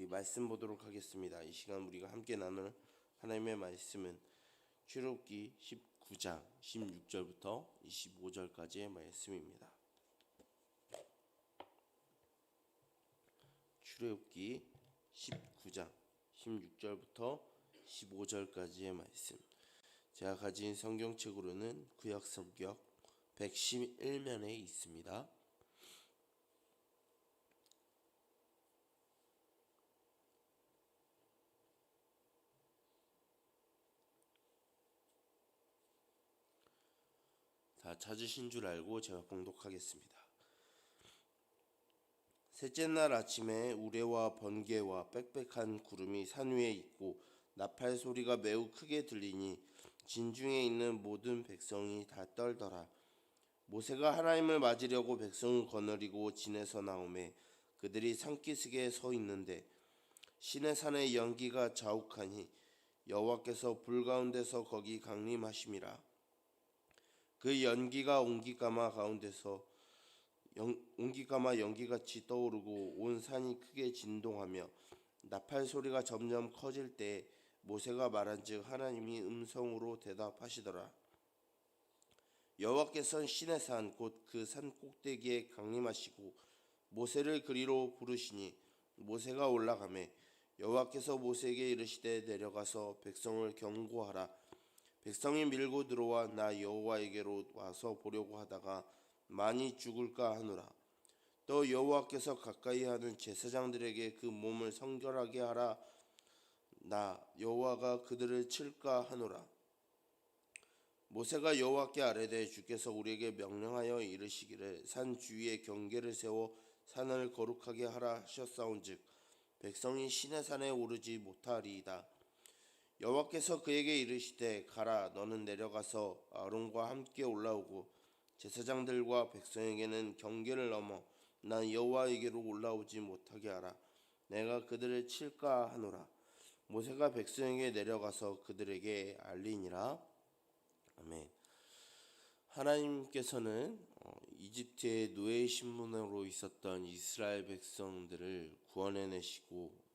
우리 말씀 보도록 하겠습니다. 이 시간 우리가 함께 나눌 하나님의 말씀은 출애굽기 19장 16절부터 25절까지의 말씀입니다. 출애굽기 19장 16절부터 15절까지의 말씀. 제가 가진 성경책으로는 구약 성격 111면에 있습니다. 다 찾으신 줄 알고 제가 봉독하겠습니다. 셋째 날 아침에 우레와 번개와 빽빽한 구름이 산 위에 있고 나팔 소리가 매우 크게 들리니 진중에 있는 모든 백성이 다 떨더라. 모세가 하나님을 맞으려고 백성을 거느리고 진에서 나오매 그들이 산기슭에 서 있는데 신의 산의 연기가 자욱하니 여호와께서 불 가운데서 거기 강림하심이라. 그 연기가 옹기가마 가운데서 연, 옹기가마 연기같이 떠오르고 온 산이 크게 진동하며 나팔 소리가 점점 커질 때 모세가 말한즉 하나님이 음성으로 대답하시더라. 여호와께서는 신의 산 곧 그 산 꼭대기에 강림하시고 모세를 그리로 부르시니 모세가 올라가매 여호와께서 모세에게 이르시되 내려가서 백성을 경고하라. 백성이 밀고 들어와 나 여호와에게로 와서 보려고 하다가 많이 죽을까 하노라. 또 여호와께서 가까이 하는 제사장들에게 그 몸을 성결하게 하라. 나 여호와가 그들을 칠까 하노라. 모세가 여호와께 아뢰되 주께서 우리에게 명령하여 이르시기를 산 주위에 경계를 세워 산을 거룩하게 하라 하셨사온즉 백성이 신의 산에 오르지 못하리이다. 여호와께서 그에게 이르시되 가라 너는 내려가서 아론과 함께 올라오고 제사장들과 백성에게는 경계를 넘어 난 여호와에게로 올라오지 못하게 하라. 내가 그들을 칠까 하노라. 모세가 백성에게 내려가서 그들에게 알리니라. 아멘. 하나님께서는 어, 이집트의 노예 신분으로 있었던 이스라엘 백성들을 구원해내시고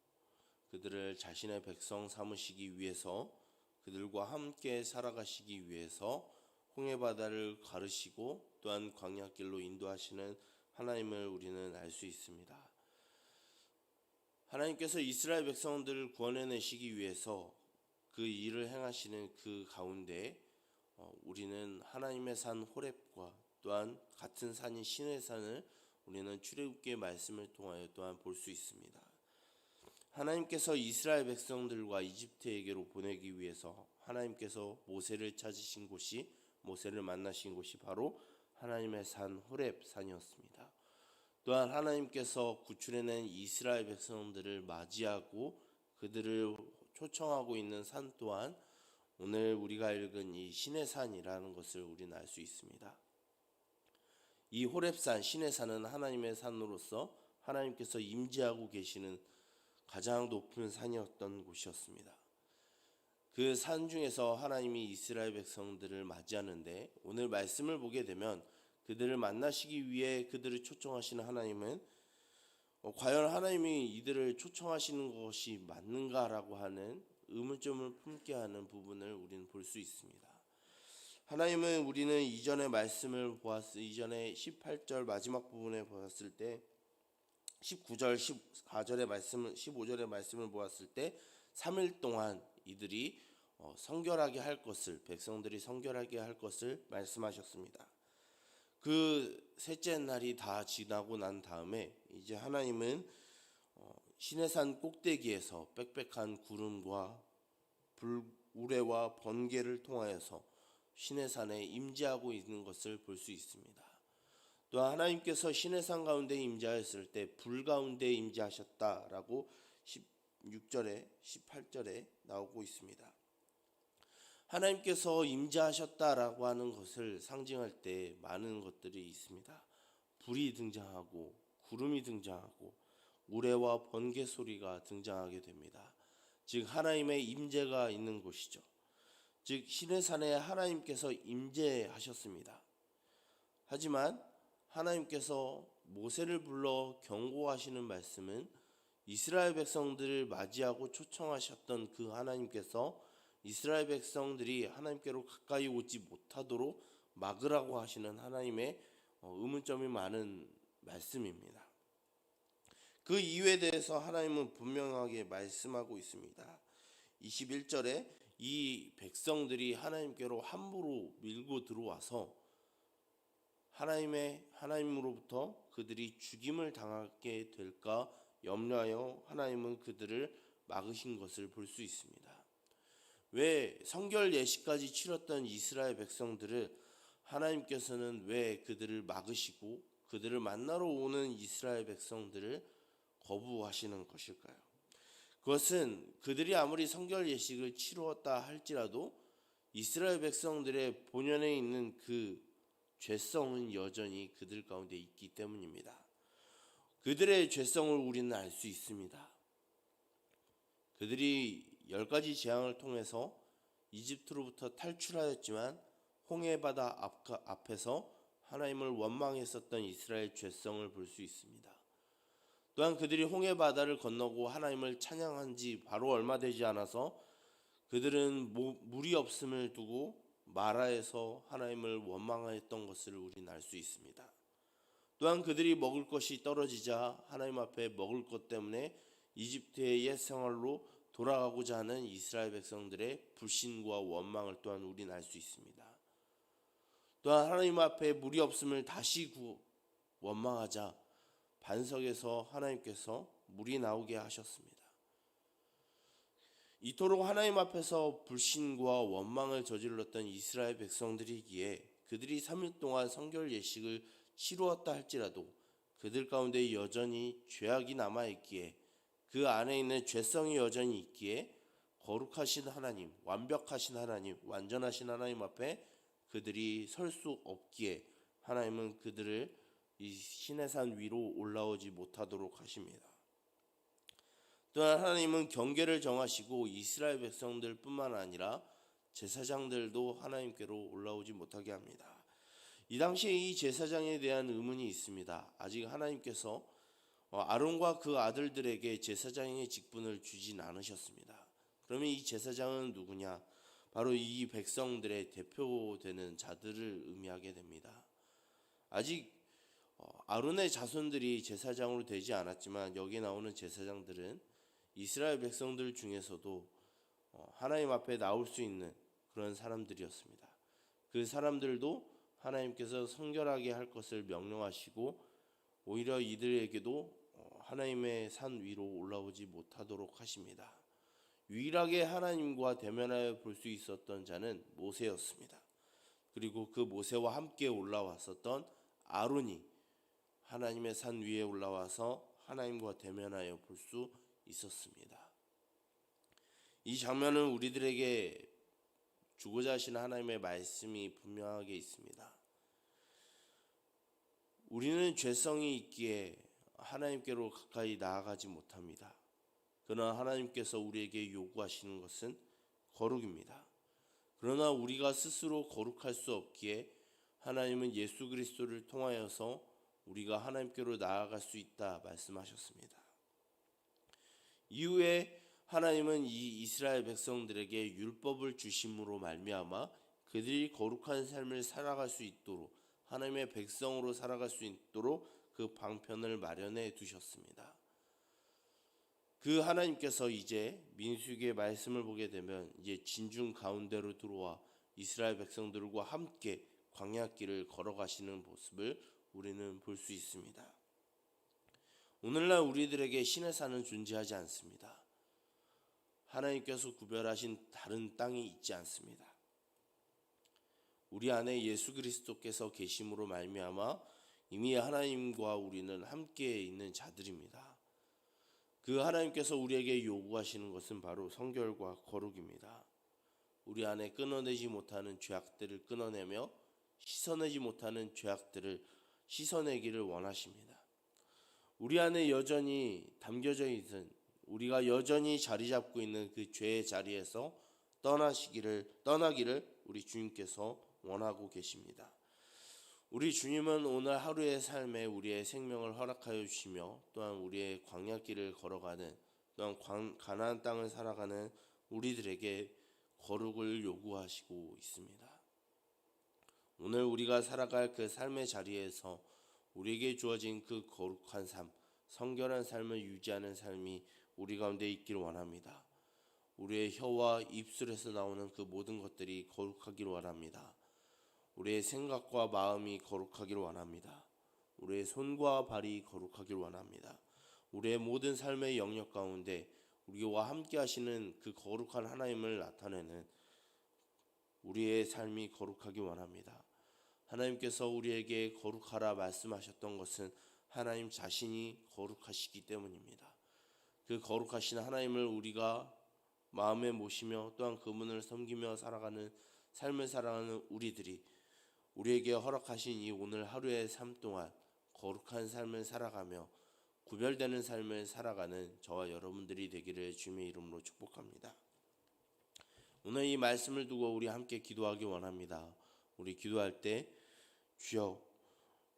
그들을 자신의 백성 삼으시기 위해서 그들과 함께 살아가시기 위해서 홍해 바다를 가르시고 또한 광야길로 인도하시는 하나님을 우리는 알 수 있습니다. 하나님께서 이스라엘 백성들을 구원해 내시기 위해서 그 일을 행하시는 그 가운데 어, 우리는 하나님의 산 호렙과 또한 같은 산인 신의 산을 우리는 출애굽기의 말씀을 통하여 또한 볼 수 있습니다. 하나님께서 이스라엘 백성들과 이집트에게로 보내기 위해서 하나님께서 모세를 찾으신 곳이 모세를 만나신 곳이 바로 하나님의 산 호렙 산이었습니다. 또한 하나님께서 구출해낸 이스라엘 백성들을 맞이하고 그들을 초청하고 있는 산 또한 오늘 우리가 읽은 이 신의 산이라는 것을 우리는 알 수 있습니다. 이 호렙산 신의 산은 하나님의 산으로서 하나님께서 임재하고 계시는 가장 높은 산이었던 곳이었습니다. 그 산 중에서 하나님이 이스라엘 백성들을 맞이하는데 오늘 말씀을 보게 되면 그들을 만나시기 위해 그들을 초청하시는 하나님은 어, 과연 하나님이 이들을 초청하시는 것이 맞는가라고 하는 의문점을 품게 하는 부분을 우리는 볼 수 있습니다. 하나님은 우리는 이전의 말씀을 보았을 이전에 18절 마지막 부분에 보았을 때 19절 14절의 말씀을 15절의 말씀을 보았을 때 3일 동안 이들이 어, 성결하게 할 것을 백성들이 성결하게 할 것을 말씀하셨습니다. 그 셋째 날이 다 지나고 난 다음에 이제 하나님은 어, 시내산 꼭대기에서 빽빽한 구름과 불 우레와 번개를 통하여서 시내산에 임재하고 있는 것을 볼 수 있습니다. 또 하나님께서 시내산 가운데 임재하였을 때 불 가운데 임재하셨다라고 16절에 18절에 나오고 있습니다. 하나님께서 임재하셨다라고 하는 것을 상징할 때 많은 것들이 있습니다. 불이 등장하고 구름이 등장하고 우레와 번개 소리가 등장하게 됩니다. 즉 하나님의 임재가 있는 곳이죠. 즉 신의 산에 하나님께서 임재하셨습니다. 하지만 하나님께서 모세를 불러 경고하시는 말씀은 이스라엘 백성들을 맞이하고 초청하셨던 그 하나님께서 이스라엘 백성들이 하나님께로 가까이 오지 못하도록 막으라고 하시는 하나님의 어, 의문점이 많은 말씀입니다. 그 이유에 대해서 하나님은 분명하게 말씀하고 있습니다. 21절에 이 백성들이 하나님께로 함부로 밀고 들어와서 하나님의 하나님으로부터 그들이 죽임을 당하게 될까 염려하여 하나님은 그들을 막으신 것을 볼 수 있습니다. 왜 성결 예식까지 치렀던 이스라엘 백성들을 하나님께서는 왜 그들을 막으시고 그들을 만나러 오는 이스라엘 백성들을 거부하시는 것일까요? 그것은 그들이 아무리 성결 예식을 치루었다 할지라도 이스라엘 백성들의 본연에 있는 그 죄성은 여전히 그들 가운데 있기 때문입니다. 그들의 죄성을 우리는 알 수 있습니다. 그들이 열 가지 재앙을 통해서 이집트로부터 탈출하였지만 홍해 바다 앞, 앞에서 하나님을 원망했었던 이스라엘 죄성을 볼 수 있습니다. 또한 그들이 홍해 바다를 건너고 하나님을 찬양한 지 바로 얼마 되지 않아서 그들은 물이 없음을 두고 마라에서 하나님을 원망했던 것을 우리는 알 수 있습니다. 또한 그들이 먹을 것이 떨어지자 하나님 앞에 먹을 것 때문에 이집트의 옛 생활로 돌아가고자 하는 이스라엘 백성들의 불신과 원망을 또한 우리는 알 수 있습니다. 또한 하나님 앞에 물이 없음을 다시 구, 원망하자 반석에서 하나님께서 물이 나오게 하셨습니다. 이토록 하나님 앞에서 불신과 원망을 저질렀던 이스라엘 백성들이기에 그들이 3일 동안 성결 예식을 치루었다 할지라도 그들 가운데 여전히 죄악이 남아 있기에 그 안에 있는 죄성이 여전히 있기에 거룩하신 하나님, 완벽하신 하나님, 완전하신 하나님 앞에 그들이 설 수 없기에 하나님은 그들을 이 신의 산 위로 올라오지 못하도록 하십니다. 또한 하나님은 경계를 정하시고 이스라엘 백성들뿐만 아니라 제사장들도 하나님께로 올라오지 못하게 합니다. 이 당시에 이 제사장에 대한 의문이 있습니다. 아직 하나님께서 어, 아론과 그 아들들에게 제사장의 직분을 주진 않으셨습니다. 그러면 이 제사장은 누구냐? 바로 이 백성들의 대표되는 자들을 의미하게 됩니다. 아직 어, 아론의 자손들이 제사장으로 되지 않았지만 여기 나오는 제사장들은 이스라엘 백성들 중에서도 어, 하나님 앞에 나올 수 있는 그런 사람들이었습니다. 그 사람들도 하나님께서 성결하게 할 것을 명령하시고 오히려 이들에게도 어, 하나님의 산 위로 올라오지 못하도록 하십니다. 유일하게 하나님과 대면하여 볼 수 있었던 자는 모세였습니다. 그리고 그 모세와 함께 올라왔었던 아론이 하나님의 산 위에 올라와서 하나님과 대면하여 볼수 있었습니다. 이 장면은 우리들에게 주고자 하시는 하나님의 말씀이 분명하게 있습니다. 우리는 죄성이 있기에 하나님께로 가까이 나아가지 못합니다. 그러나 하나님께서 우리에게 요구하시는 것은 거룩입니다. 그러나 우리가 스스로 거룩할 수 없기에 하나님은 예수 그리스도를 통하여서 우리가 하나님께로 나아갈 수 있다 말씀하셨습니다. 이후에 하나님은 이 이스라엘 백성들에게 율법을 주심으로 말미암아 그들이 거룩한 삶을 살아갈 수 있도록 하나님의 백성으로 살아갈 수 있도록 그 방편을 마련해 두셨습니다. 그 하나님께서 이제 민수기의 말씀을 보게 되면 이제 진중 가운데로 들어와 이스라엘 백성들과 함께 광야 길을 걸어가시는 모습을 우리는 볼 수 있습니다. 오늘날 우리들에게 신의 산은 존재하지 않습니다. 하나님께서 구별하신 다른 땅이 있지 않습니다. 우리 안에 예수 그리스도께서 계심으로 말미암아 이미 하나님과 우리는 함께 있는 자들입니다. 그 하나님께서 우리에게 요구하시는 것은 바로 성결과 거룩입니다. 우리 안에 끊어내지 못하는 죄악들을 끊어내며 씻어내지 못하는 죄악들을 씻어내기를 원하십니다. 우리 안에 여전히 담겨져 있는 우리가 여전히 자리 잡고 있는 그 죄의 자리에서 떠나시기를 떠나기를 우리 주님께서 원하고 계십니다. 우리 주님은 오늘 하루의 삶에 우리의 생명을 허락하여 주시며 또한 우리의 광야길을 걸어가는 또한 광- 가나안 땅을 살아가는 우리들에게 거룩을 요구하시고 있습니다. 오늘 우리가 살아갈 그 삶의 자리에서 우리에게 주어진 그 거룩한 삶, 성결한 삶을 유지하는 삶이 우리 가운데 있기를 원합니다. 우리의 혀와 입술에서 나오는 그 모든 것들이 거룩하기를 원합니다. 우리의 생각과 마음이 거룩하기를 원합니다. 우리의 손과 발이 거룩하기를 원합니다. 우리의 모든 삶의 영역 가운데 우리와 함께 하시는 그 거룩한 하나님을 나타내는 우리의 삶이 거룩하기 원합니다. 하나님께서 우리에게 거룩하라 말씀하셨던 것은 하나님 자신이 거룩하시기 때문입니다. 그 거룩하신 하나님을 우리가 마음에 모시며 또한 그분을 섬기며 살아가는 삶을 살아가는 우리들이 우리에게 허락하신 이 오늘 하루의 삶 동안 거룩한 삶을 살아가며 구별되는 삶을 살아가는 저와 여러분들이 되기를 주님의 이름으로 축복합니다. 오늘 이 말씀을 두고 우리 함께 기도하기 원합니다. 우리 기도할 때 주여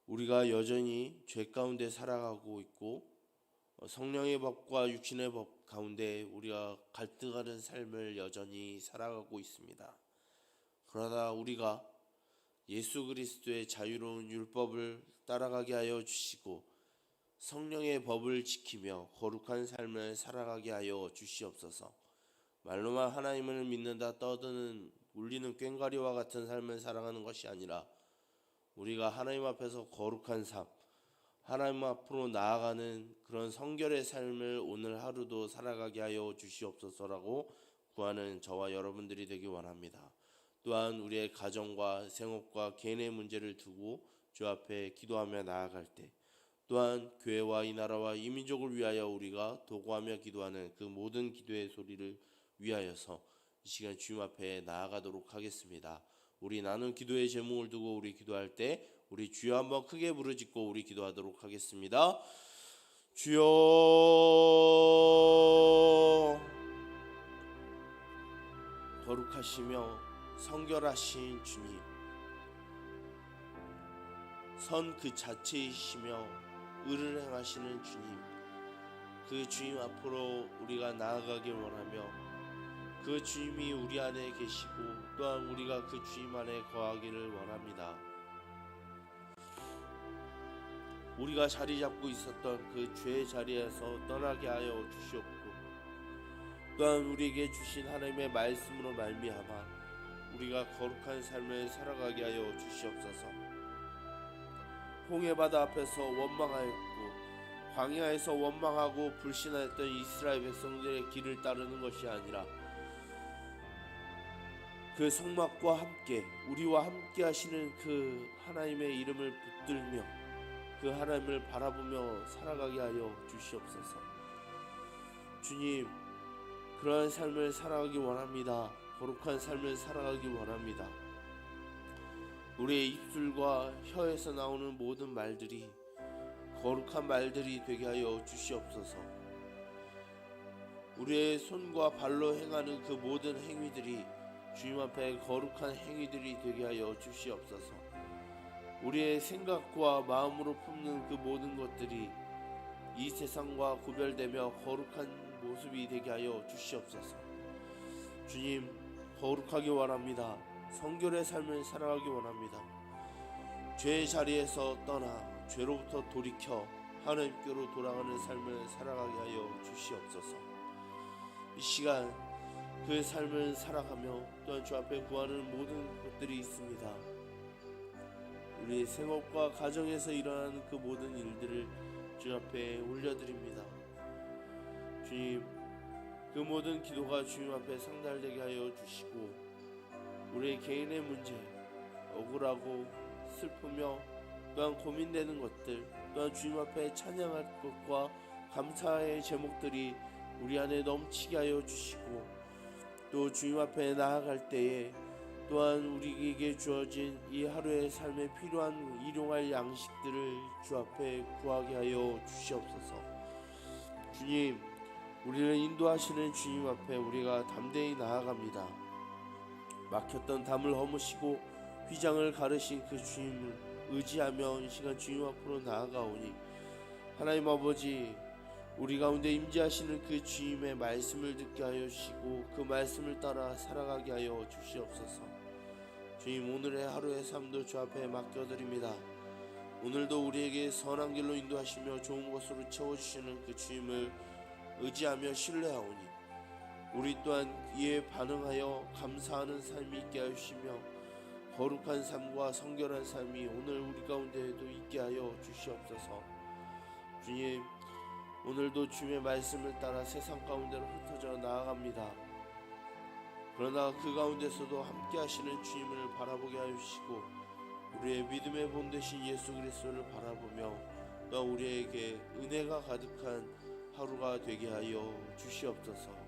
우리가 여전히 죄 가운데 살아가고 있고 어, 성령의 법과 육신의 법 가운데 우리가 갈등하는 삶을 여전히 살아가고 있습니다. 그러나 우리가 예수 그리스도의 자유로운 율법을 따라가게 하여 주시고 성령의 법을 지키며 거룩한 삶을 살아가게 하여 주시옵소서. 말로만 하나님을 믿는다 떠드는 울리는 꽹과리와 같은 삶을 살아가는 것이 아니라 우리가 하나님 앞에서 거룩한 삶, 하나님 앞으로 나아가는 그런 성결의 삶을 오늘 하루도 살아가게 하여 주시옵소서라고 구하는 저와 여러분들이 되기 원합니다. 또한 우리의 가정과 생업과 개인의 문제를 두고 주 앞에 기도하며 나아갈 때 또한 교회와 이 나라와 이 민족을 위하여 우리가 도구하며 기도하는 그 모든 기도의 소리를 위하여서 이 시간 주님 앞에 나아가도록 하겠습니다. 우리 나눈 기도의 제목을 두고 우리 기도할 때 우리 주여 한번 크게 부르짖고 우리 기도하도록 하겠습니다. 주여 거룩하시며 성결하신 주님 선 그 자체이시며 의를 행하시는 주님 그 주님 앞으로 우리가 나아가길 원하며 그 주님이 우리 안에 계시고 또한 우리가 그 주님 안에 거하기를 원합니다. 우리가 자리 잡고 있었던 그 죄의 자리에서 떠나게 하여 주시옵고 또한 우리에게 주신 하나님의 말씀으로 말미암아 우리가 거룩한 삶을 살아가게 하여 주시옵소서. 홍해 바다 앞에서 원망하였고 광야에서 원망하고 불신하였던 이스라엘 백성들의 길을 따르는 것이 아니라 그 성막과 함께 우리와 함께 하시는 그 하나님의 이름을 붙들며 그 하나님을 바라보며 살아가게 하여 주시옵소서. 주님, 그러한 삶을 살아가기 원합니다. 거룩한 삶을 살아가기 원합니다. 우리의 입술과 혀에서 나오는 모든 말들이 거룩한 말들이 되게 하여 주시옵소서. 우리의 손과 발로 행하는 그 모든 행위들이 주님 앞에 거룩한 행위들이 되게 하여 주시옵소서. 우리의 생각과 마음으로 품는 그 모든 것들이 이 세상과 구별되며 거룩한 모습이 되게 하여 주시옵소서. 주님, 거룩하기 원합니다. 성결의 삶을 살아가기 원합니다. 죄의 자리에서 떠나 죄로부터 돌이켜 하나님께로 돌아가는 삶을 살아가게 하여 주시옵소서. 이 시간 그 삶을 살아가며 또한 주 앞에 구하는 모든 것들이 있습니다. 우리의 생업과 가정에서 일어나는 그 모든 일들을 주 앞에 올려드립니다. 주님, 그 모든 기도가 주님 앞에 상달되게 하여 주시고 우리의 개인의 문제, 억울하고 슬프며 또한 고민되는 것들, 또한 주님 앞에 찬양할 것과 감사의 제목들이 우리 안에 넘치게 하여 주시고 또 주님 앞에 나아갈 때에 또한 우리에게 주어진 이 하루의 삶에 필요한 일용할 양식들을 주 앞에 구하게 하여 주시옵소서. 주님, 우리를 인도하시는 주님 앞에 우리가 담대히 나아갑니다. 막혔던 담을 허무시고 휘장을 가르신 그 주님을 의지하며 이 시간 주님 앞으로 나아가오니 하나님 아버지 우리 가운데 임재하시는 그 주님의 말씀을 듣게 하여 주시고 그 말씀을 따라 살아가게 하여 주시옵소서. 주님 오늘의 하루의 삶도 주 앞에 맡겨드립니다. 오늘도 우리에게 선한 길로 인도하시며 좋은 것으로 채워주시는 그 주님을 의지하며 신뢰하오니 우리 또한 이에 반응하여 감사하는 삶이 있게 하여 주시며 거룩한 삶과 성결한 삶이 오늘 우리 가운데에도 있게 하여 주시옵소서. 주님 오늘도 주님의 말씀을 따라 세상 가운데로 흩어져 나아갑니다. 그러나 그 가운데서도 함께 하시는 주님을 바라보게 하여 주시고 우리의 믿음의 본 되신 예수 그리스도를 바라보며 또 우리에게 은혜가 가득한 하루가 되게 하여 주시옵소서.